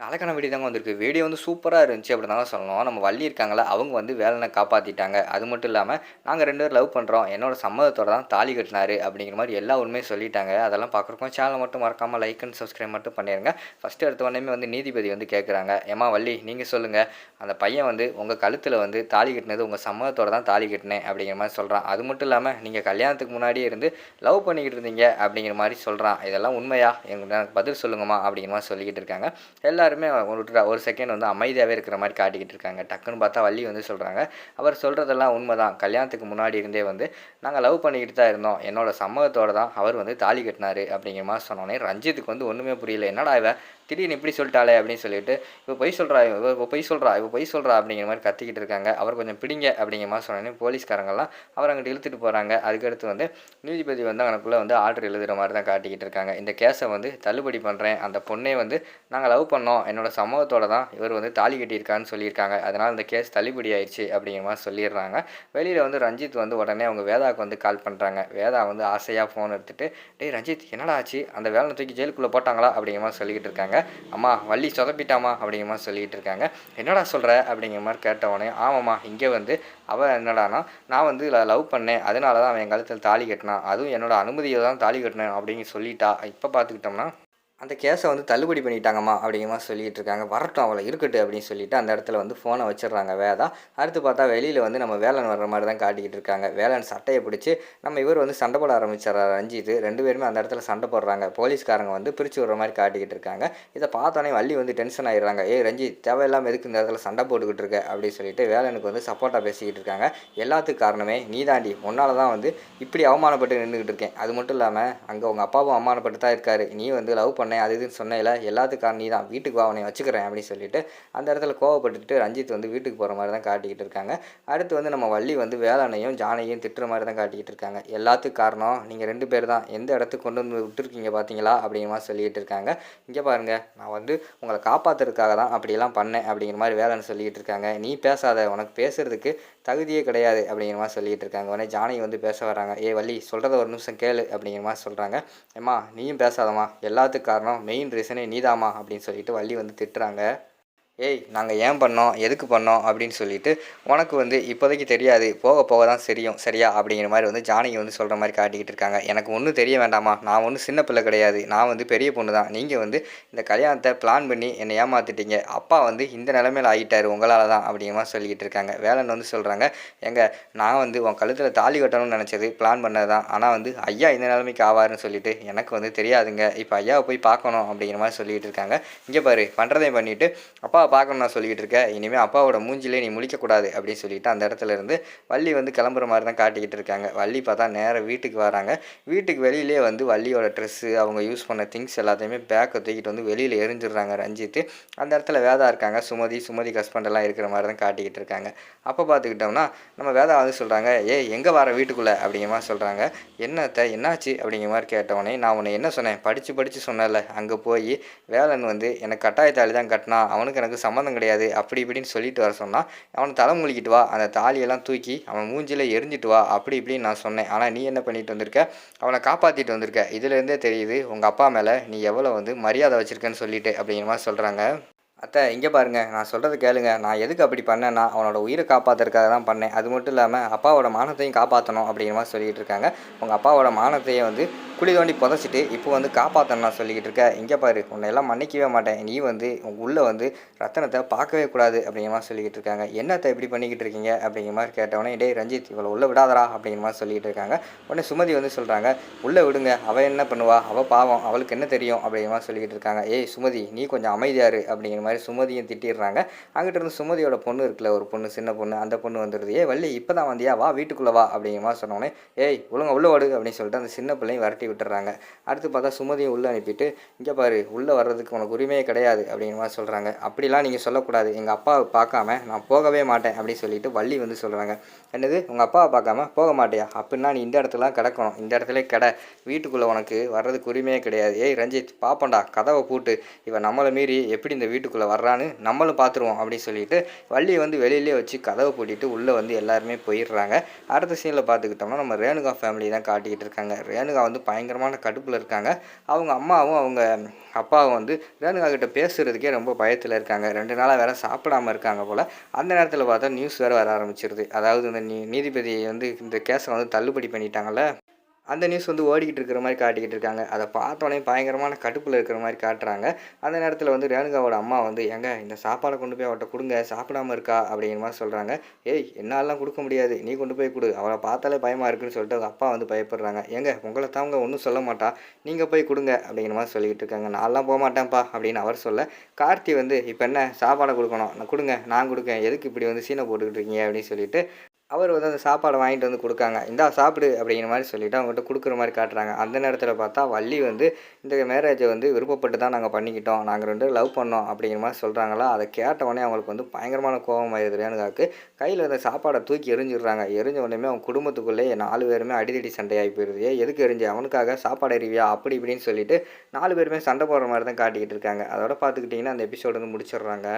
அழகான வீடியோ தாங்க வந்திருக்கு. வீடியோ வந்து சூப்பராக இருந்துச்சு அப்படி தாங்க சொல்லணும். நம்ம வள்ளி இருக்காங்களா அவங்க வந்து வேலனை காப்பாற்றிட்டாங்க அது மட்டும் இல்லாமல் நாங்கள் ரெண்டு பேரும் லவ் பண்ணுறோம் என்னோட சம்மதத்தோட தான் தாலி கட்டினாரு அப்படிங்கிற மாதிரி எல்லா உண்மையும் சொல்லிட்டாங்க. அதெல்லாம் பார்க்குறப்போ சேனல் மட்டும் மறக்காமல் லைக் அண்ட் சப்ஸ்கிரைப் மட்டும் பண்ணிடுங்க ஃபஸ்ட்டு எடுத்த உடனே வந்து நீதிபதி வந்து கேட்குறாங்க ஏமா வள்ளி நீங்கள் சொல்லுங்கள் அந்த பையன் வந்து உங்கள் கழுத்தில் வந்து தாலி கட்டினது உங்கள் சம்மதத்தோட தான் தாலி கட்டினேன் அப்படிங்கிற மாதிரி சொல்கிறான் அது மட்டும் இல்லாமல் நீங்கள் கல்யாணத்துக்கு முன்னாடியே இருந்து லவ் பண்ணிக்கிட்டு இருந்தீங்க அப்படிங்கிற மாதிரி சொல்கிறான் இதெல்லாம் உண்மையா? எங்களுக்கு பதில் சொல்லுங்கம்மா அப்படிங்கிற மாதிரி சொல்லிக்கிட்டு இருக்காங்க. எல்லாருமே ஒரு ஒரு செகண்ட் வந்து அமைதியாகவே இருக்கிற மாதிரி காட்டிக்கிட்டு இருக்காங்க. டக்குன்னு பார்த்தா வள்ளி வந்து சொல்கிறாங்க அவர் சொல்கிறதெல்லாம் உண்மை தான் கல்யாணத்துக்கு முன்னாடி இருந்தே வந்து நாங்கள் லவ் பண்ணிக்கிட்டு தான் இருந்தோம். என்னோட சம்மதத்தோடு தான் அவர் வந்து தாலி கட்டினாரு அப்படிங்கிற மாதிரி சொன்னோன்னே ரஞ்சித்துக்கு வந்து ஒன்றுமே புரியல. என்னடா இவ? திடீர்னு இப்படி சொல்லிட்டாளே அப்படின்னு சொல்லிட்டு இப்போ பொய் சொல்கிறா இப்போ பொய் சொல்கிறா இப்போ பொய் சொல்கிறா அப்படிங்கிற மாதிரி கத்திக்கிட்டு இருக்காங்க. அவர் கொஞ்சம் பிடிங்க அப்படிங்கிற மாதிரி சொன்னோன்னே போலீஸ்காரங்கெல்லாம் அவர் அங்கிட்டு இழுத்துட்டு போகிறாங்க அதுக்கடுத்து வந்து நீதிபதி வந்து அவனுக்குள்ளே வந்து ஆர்டர் எழுதுகிற மாதிரி தான் காட்டிக்கிட்டு இருக்காங்க. இந்த கேஸை வந்து தள்ளுபடி பண்ணுறேன் அந்த பொண்ணே வந்து நாங்கள் லவ் பண்ணோம். என்னோட சமூகத்தோட தான் இவர் வந்து தாலி கட்டியிருக்கான்னு சொல்லியிருக்காங்க. அதனால் இந்த கேஸ் தள்ளுபடி ஆயிடுச்சு அப்படிங்கிற மாதிரி சொல்லிடுறாங்க. வெளியில் வந்து ரஞ்சித் வந்து உடனே அவங்க வேதாவுக்கு வந்து கால் பண்ணுறாங்க வேதா வந்து ஆசையாக ஃபோன் எடுத்துகிட்டு டேய் ரஞ்சித் என்னடா ஆச்சு? அந்த வேலை தூக்கி ஜெயிலுக்குள்ளே போட்டாங்களா? அப்படிங்கிற மாதிரி சொல்லிக்கிட்டு இருக்காங்க. அம்மா வள்ளி சொதப்பிட்டாமா அப்படிங்கிற மாதிரி சொல்லிகிட்டு இருக்காங்க என்னடா சொல்கிற அப்படிங்கிற மாதிரி கேட்டவொடனே ஆமாம்மா இங்கே வந்து அவள் என்னடானா நான் வந்து லவ் பண்ணேன். அதனால தான் அவன் என் கழுத்தில் தாலி கட்டினான். அதுவும் என்னோடய அனுமதியை தான் தாலி கட்டினேன் அப்படின்னு சொல்லிட்டா. இப்போ பார்த்துக்கிட்டோம்னா அந்த கேஸை வந்து தள்ளுபடி பண்ணிட்டாங்கம்மா அப்படிங்கிற மாதிரி சொல்லிட்டு இருக்காங்க வரட்டும் அவளை இருக்கட்டும் அப்படின்னு சொல்லிட்டு அந்த இடத்துல வந்து ஃபோனை வச்சிடுறாங்க வேதா. அடுத்து பார்த்தா வெளியில் வந்து நம்ம வேலன் வர்ற மாதிரி தான் காட்டிக்கிட்டு இருக்காங்க வேலன் சட்டையை பிடிச்சி நம்ம இவர் வந்து சண்டை போட ஆரம்பிச்சிடறாரு ரஞ்சித். ரெண்டு பேருமே அந்த இடத்துல சண்டை போடுறாங்க. போலீஸ்காரங்க வந்து பிரித்து விடுற மாதிரி காட்டிக்கிட்டு இருக்காங்க இதை பார்த்தோன்னே வள்ளி வந்து டென்ஷன் ஆயிடுறாங்க. ஏய் ரஞ்சித் தேவையில்லாமல் எதுக்கு இந்த இடத்துல சண்டை போட்டுக்கிட்டு இருக்க அப்படின்னு சொல்லிட்டு வேலனுக்கு வந்து சப்போர்ட்டாக பேசிக்கிட்டு இருக்காங்க எல்லாத்துக்கும் காரணமே நீ தாண்டி உன்னால தான் வந்து இப்படி அவமானப்பட்டு நின்றுக்கிட்டு இருக்கேன் அது மட்டும் இல்லாமல் அங்கே உங்கள் அப்பாவும் அவமானப்பட்டு தான் இருக்காரு. நீ வந்து லவ் பண்ண. பண்ணேன் அது இதுன்னு சொன்னேல எல்லாத்துக்கும் காரணம் நீ தான் வீட்டுக்கு வா உன்னை வச்சுக்கிறேன் அப்படின்னு சொல்லிட்டு அந்த இடத்துல கோவப்பட்டுட்டு ரஞ்சித் வந்து வீட்டுக்கு போகிற மாதிரி தான் காட்டிக்கிட்டு இருக்காங்க. அடுத்து வந்து நம்ம வள்ளி வந்து வேளாண்ணையும் ஜானையும் திட்டுற மாதிரி தான் காட்டிக்கிட்டு இருக்காங்க. எல்லாத்துக்கும் காரணம் நீங்கள் ரெண்டு பேர் தான். எந்த இடத்துக்கு கொண்டு வந்து விட்டுருக்கீங்க பார்த்தீங்களா அப்படிங்கிற மாதிரி சொல்லிக்கிட்டு இருக்காங்க. இங்கே பாருங்கள் நான் வந்து உங்களை காப்பாற்றுறதுக்காக தான் அப்படியெல்லாம் பண்ணேன் அப்படிங்கிற மாதிரி வேலைன்னு சொல்லிக்கிட்டு இருக்காங்க. நீ பேசாத உனக்கு பேசுறதுக்கு தகுதியே கிடையாது அப்படிங்கிற மாதிரி சொல்லிட்டு இருக்காங்க. உடனே ஜானகி வந்து பேச வராங்க ஏ வள்ளி சொல்கிறத ஒரு நிமிஷம் கேளு அப்படிங்கிற மாதிரி சொல்கிறாங்க ஏம்மா நீயும் பேசாதம்மா எல்லாத்துக்கும் காரணம் மெயின் ரீசனே நீதாம்மா அப்படின்னு சொல்லிட்டு வள்ளி வந்து திட்டுறாங்க. ஏய் நாங்கள் ஏன் பண்ணோம்? எதுக்கு பண்ணோம்? அப்படின்னு சொல்லிட்டு உனக்கு வந்து இப்போதைக்கு தெரியாது. போக போக தான் தெரியும். சரியா? அப்படிங்கிற மாதிரி வந்து ஜானகி வந்து சொல்கிற மாதிரி காட்டிக்கிட்டு இருக்காங்க. எனக்கு ஒன்றும் தெரிய வேண்டாமா? நான் ஒன்றும் சின்ன பிள்ளை கிடையாது. நான் வந்து பெரிய பொண்ணு தான். நீங்கள் வந்து இந்த கல்யாணத்தை பிளான் பண்ணி என்னை ஏமாற்றிட்டீங்க அப்பா வந்து இந்த நிலமையில ஆகிட்டார் உங்களால் தான் அப்படிங்கிற மாதிரி சொல்லிக்கிட்டு இருக்காங்க. வேலைன்னு வந்து சொல்கிறாங்க எங்கள் நான் வந்து உன் கழுத்தில் தாலி கட்டணும்னு நினச்சது. பிளான் பண்ணது தான். ஆனால் வந்து ஐயா இந்த நிலைமைக்கு ஆவாருன்னு சொல்லிட்டு எனக்கு வந்து தெரியாதுங்க. இப்போ ஐயாவை போய் பார்க்கணும். அப்படிங்கிற மாதிரி சொல்லிகிட்டு இருக்காங்க. இங்கே பாரு பண்ணுறதையும் பண்ணிவிட்டு அப்பா அப்பாவை பார்க்கணும் நான் சொல்லிக்கிட்டு இருக்கேன். இனிமேல் அப்பாவோட மூஞ்சிலே நீ முழிக்கக்கூடாது அப்படின்னு சொல்லிட்டு அந்த இடத்துல இருந்து வள்ளி வந்து கிளம்புற மாதிரி தான் காட்டிக்கிட்டு இருக்காங்க. வள்ளி பார்த்தா நேராக வீட்டுக்கு வராங்க. வீட்டுக்கு வெளியிலே வந்து வள்ளியோட ட்ரெஸ்ஸு அவங்க யூஸ் பண்ண திங்ஸ் எல்லாத்தையுமே பேக்கை தூக்கிட்டு வந்து வெளியில் எரிஞ்சிடுறாங்க ரஞ்சித்து அந்த இடத்துல வேதா இருக்காங்க. சுமதி சுமதி ஹஸ்பண்டெல்லாம் இருக்கிற மாதிரி தான் காட்டிக்கிட்டு இருக்காங்க. அப்போ பார்த்துக்கிட்டோம்னா நம்ம வேதா வந்து சொல்கிறாங்க ஏ எங்கே வர வீட்டுக்குள்ளே? அப்படிங்கிற மாதிரி சொல்கிறாங்க என்னத்த என்னாச்சு? அப்படிங்கிற மாதிரி கேட்டவொடனே நான் உன்னை என்ன சொன்னேன்? படித்து படித்து சொன்னேன்ல. அங்கே போய் வேலன் வந்து எனக்கு கட்டாயத்தாலி தான் கட்டினா அவனுக்கு எனக்கு சம்மந்தம் கிடையாது. அப்படி இப்படின்னு சொல்லிட்டு வர சொன்னால் அவனை தலை முழுகிட்டு வா. அந்த தாலியெல்லாம் தூக்கி அவன் மூஞ்சியில் எரிஞ்சிட்டு வா. அப்படி இப்படின்னு நான் சொன்னேன். ஆனால் நீ என்ன பண்ணிட்டு வந்திருக்க? அவனை காப்பாற்றிட்டு வந்திருக்க. இதுலேருந்தே தெரியுது உங்கள் அப்பா மேலே நீ எவ்வளோ வந்து மரியாதை வச்சுருக்கேன்னு சொல்லிட்டு அப்படிங்கிற மாதிரி சொல்கிறாங்க அத்தை இங்கே பாருங்கள் நான் சொல்கிறது கேளுங்க. நான் எதுக்கு அப்படி பண்ணேன்னா அவனோட உயிரை காப்பாற்றுறதுக்காக தான் பண்ணேன். அது மட்டும் இல்லாமல் அப்பாவோட மானத்தையும் காப்பாற்றணும் அப்படிங்கிற மாதிரி சொல்லிகிட்டு இருக்காங்க. உங்கள் அப்பாவோட மானத்தையே வந்து குழி தோண்டி புதைச்சிட்டு இப்போ வந்து காப்பாற்றணும்னா சொல்லிக்கிட்டு இருக்க. இங்கே பாரு உன்னை எல்லாம் மன்னிக்கவே மாட்டேன். நீ வந்து உள்ளே வந்து ரத்தனத்தை பார்க்கவே கூடாது அப்படிங்கிற மாதிரி சொல்லிக்கிட்டு இருக்காங்க. என்னத்தை இப்படி பண்ணிக்கிட்டு இருக்கீங்க அப்படிங்கிற மாதிரி கேட்டவொடனே டேய் ரஞ்சித் இவ்வளோ உள்ளே விடாதரா அப்படிங்கிற மாதிரி சொல்லிக்கிட்டு இருக்காங்க. உடனே சுமதி வந்து சொல்கிறாங்க உள்ளே விடுங்க. அவள் என்ன பண்ணுவா? அவள் பாவம். அவளுக்கு என்ன தெரியும்? அப்படிங்கிற மாதிரி சொல்லிக்கிட்டு இருக்காங்க. ஏய் சுமதி நீ கொஞ்சம் அமைதியாரு அப்படிங்கிற மாதிரி சுமதியும் திட்டிடுறாங்க. அங்கிட்ட இருந்து சுமதியோட பொண்ணு இருக்குல்ல ஒரு பொண்ணு சின்ன பொண்ணு அந்த பொண்ணு வந்துடுது ஏ வள்ளி இப்போ தான் வந்தியா? வா வீட்டுக்குள்ளே வா அப்படிங்கிற மாதிரி சொன்னோடனே ஏய் ஒழுங்கா உள்ளே ஓடு அப்படின்னு சொல்லிட்டு அந்த சின்ன பிள்ளையும் வரட்டி விட்டுறாங்க. அடுத்து பார்த்தா சுமதியை உள்ளே அனுப்பிட்டு இங்கே பாரு உள்ளே வர்றதுக்கு உனக்கு உரிமையே கிடையாது அப்படிங்கிற மாதிரி சொல்கிறாங்க அப்படிலாம் நீங்கள் சொல்லக்கூடாது. எங்கள் அப்பாவை பார்க்காம நான் போகவே மாட்டேன் அப்படின்னு சொல்லிட்டு வள்ளி வந்து சொல்கிறாங்க என்னது? உங்கள் அப்பாவை பார்க்காம போக மாட்டியா? அப்படின்னா நீ இந்த இடத்துல கிடக்கணும். இந்த இடத்துல கிட. வீட்டுக்குள்ளே உனக்கு வர்றதுக்கு உரிமையே கிடையாது. ஏய் ரஞ்சித் பாப்போண்டா கதவை பூட்டு. இவன் நம்மளை மீறி எப்படி இந்த வீட்டுக்குள்ளே வர்றான்னு நம்மளும் பார்த்துருவோம் அப்படின்னு சொல்லிட்டு வள்ளியை வந்து வெளியிலே வச்சு கதவை பூட்டிட்டு உள்ளே வந்து எல்லாருமே போயிடுறாங்க. அடுத்த சீனில் பார்த்துக்கிட்டோம்னா நம்ம ரேணுகா ஃபேமிலி தான் காட்டிக்கிட்டு இருக்காங்க. ரேணுகா வந்து பயங்கரமான கடுப்பில் இருக்காங்க. அவங்க அம்மாவும் அவங்க அப்பாவும் வந்து ரேணுகா கிட்ட பேசுகிறதுக்கே ரொம்ப பயத்தில் இருக்காங்க. ரெண்டு நாளாக வேறு சாப்பிடாம இருக்காங்க போல். அந்த நேரத்தில் பார்த்தா நியூஸ் வேறு வர ஆரம்பிச்சிருது. அதாவது இந்த நீ நீதிபதி வந்து இந்த கேஸை வந்து தள்ளுபடி பண்ணிட்டாங்கல்ல? அந்த நியூஸ் வந்து ஓடிக்கிட்டு இருக்கிற மாதிரி காட்டிக்கிட்டு இருக்காங்க. அதை பார்த்தோன்னே பயங்கரமான கடுப்பில் இருக்கிற மாதிரி காட்டுறாங்க. அந்த நேரத்தில் வந்து ரேணுகாவோட அம்மா வந்து எங்க இந்த சாப்பாடை கொண்டு போய் அவட்ட கொடுங்க. சாப்பிடாம இருக்கா? அப்படிங்கிற மாதிரி சொல்கிறாங்க ஏய் என்னாலாம் கொடுக்க முடியாது. நீ கொண்டு போய் கொடு. அவளை பார்த்தாலே பயமாக இருக்குன்னு சொல்லிட்டு அவங்க அப்பா வந்து பயப்படுறாங்க. ஏங்க உங்களை தாங்க ஒன்றும் சொல்ல மாட்டா. நீங்கள் போய் கொடுங்க. அப்படிங்கிற மாதிரி சொல்லிக்கிட்டு இருக்காங்க. நான்லாம் போக மாட்டேன்ப்பா. அப்படின்னு அவர் சொல்ல. கார்த்தி வந்து இப்போ என்ன? சாப்பாடை கொடுக்கணும். நான் கொடுங்க. நான் கொடுக்கேன். எதுக்கு இப்படி வந்து சீனை போட்டுக்கிட்டு இருக்கீங்க? அப்படின்னு சொல்லிட்டு அவர் வந்து அந்த சாப்பாடை வாங்கிட்டு வந்து கொடுக்காங்க. இந்தா சாப்பிடு அப்படிங்கிற மாதிரி சொல்லிவிட்டு அவங்ககிட்ட கொடுக்குற மாதிரி காட்டுறாங்க. அந்த நேரத்தில் பார்த்தா வள்ளி வந்து இந்த மேரேஜை வந்து விருப்பப்பட்டு தான் நாங்கள் பண்ணிக்கிட்டோம். நாங்கள் ரெண்டு லவ் பண்ணோம் அப்படிங்கிற மாதிரி சொல்கிறாங்களா அதை கேட்ட உடனே அவங்களுக்கு வந்து பயங்கரமான கோபம் ஆயிடுது ரேணுகாவுக்கு. கையில் அந்த சாப்பாடை தூக்கி எரிஞ்சிடுறாங்க. எரிஞ்ச உடனே அவங்க குடும்பத்துக்குள்ளே நாலு பேருமே அடிதடி சண்டையாகி போயிடுது. எதுக்கு எரிஞ்சு? அவனுக்காக சாப்பாடு எறிவியா? அப்படி இப்படின்னு சொல்லிட்டு நாலு பேருமே சண்டை போடுற மாதிரி தான் காட்டிக்கிட்டு இருக்காங்க. அதோட பார்த்துக்கிட்டிங்கன்னா அந்த எபிசோடு வந்து முடிச்சிடுறாங்க.